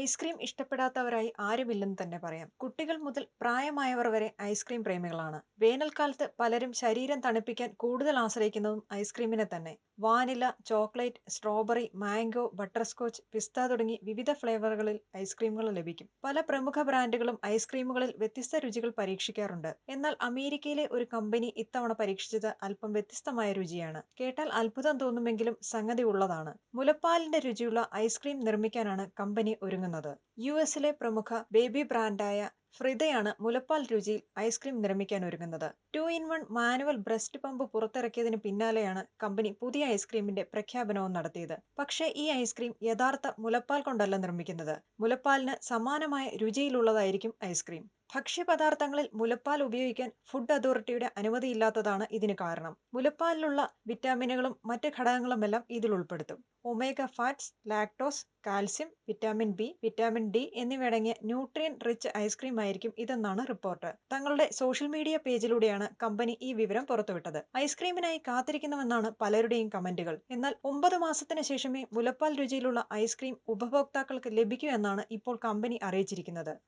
Ice cream ഇഷ്ടപ്പെടാത്തവരായി ആരുമില്ലെന്ന് തന്നെ പറയാം. കുട്ടികൾ മുതൽ പ്രായമായവർ വരെ ഐസ്ക്രീം പ്രേമികളാണ്. വേനൽക്കാലത്ത് പലരും ശരീരം തണുപ്പിക്കാൻ കൂടുതൽ ആശ്രയിക്കുന്നതും ഐസ്ക്രീമിനെ തന്നെ. Vanilla chocolate strawberry mango butterscotch പിസ്ത തുടങ്ങി വിവിധ ഫ്ലേവറുകളിൽ ഐസ്ക്രീമുകൾ ലഭിക്കും. പല പ്രമുഖ ബ്രാൻഡുകളും ഐസ്ക്രീമുകളിൽ വ്യത്യസ്ത രുചികൾ പരീക്ഷിക്കാറുണ്ട്. എന്നാൽ അമേരിക്കയിലെ ഒരു കമ്പനി ഇത്തവണ പരീക്ഷിച്ചത് അല്പം വ്യത്യസ്തമായ രുചിയാണ്. കേട്ടാൽ അത്ഭുതം തോന്നുമെങ്കിലും സംഗതി ഉള്ളതാണ്. മുലപ്പാലിന്റെ രുചിയുള്ള ഐസ്ക്രീം നിർമ്മിക്കാനാണ് കമ്പനി ഒരുങ്ങുന്നത്. യു എസിലെ പ്രമുഖ ബേബി ബ്രാൻഡായ ഫ്രിദയാണ് മുലപ്പാൽ രുചിയിൽ ഐസ്ക്രീം നിർമ്മിക്കാൻ ഒരുങ്ങുന്നത്. Two in one manual breast pump പുറത്തിറക്കിയതിന് പിന്നാലെയാണ് കമ്പനി പുതിയ ഐസ്ക്രീമിന്റെ പ്രഖ്യാപനവും നടത്തിയത്. പക്ഷേ ഈ ഐസ്ക്രീം യഥാർത്ഥ മുലപ്പാൽ കൊണ്ടല്ല നിർമ്മിക്കുന്നത്. മുലപ്പാലിന് സമാനമായ രുചിയിലുള്ളതായിരിക്കും ഐസ്ക്രീം ഭക്ഷ്യപദാർത്ഥങ്ങളിൽ മുലപ്പാൽ ഉപയോഗിക്കാൻ ഫുഡ് അതോറിറ്റിയുടെ അനുമതി ഇല്ലാത്തതാണ് ഇതിന് കാരണം. മുലപ്പാലിലുള്ള വിറ്റാമിനുകളും മറ്റ് ഘടകങ്ങളുമെല്ലാം ഇതിൽ ഉൾപ്പെടുത്തും. Omega fats lactose calcium vitamin B vitamin D എന്നിവയടങ്ങിയ nutrient rich ice cream ആയിരിക്കും ഇതെന്നാണ് റിപ്പോർട്ട് തങ്ങളുടെ സോഷ്യൽ മീഡിയ പേജിലൂടെയാണ് കമ്പനി ഈ വിവരം പുറത്തുവിട്ടത്. ഐസ്ക്രീമിനായി കാത്തിരിക്കുന്നുവെന്നാണ് പലരുടെയും കമന്റുകൾ. എന്നാൽ ഒമ്പത് മാസത്തിന് ശേഷമേ മുലപ്പാൽ രുചിയിലുള്ള ഐസ്ക്രീം ഉപഭോക്താക്കൾക്ക് ലഭിക്കൂ എന്നാണ് ഇപ്പോൾ കമ്പനി അറിയിച്ചിരിക്കുന്നത്.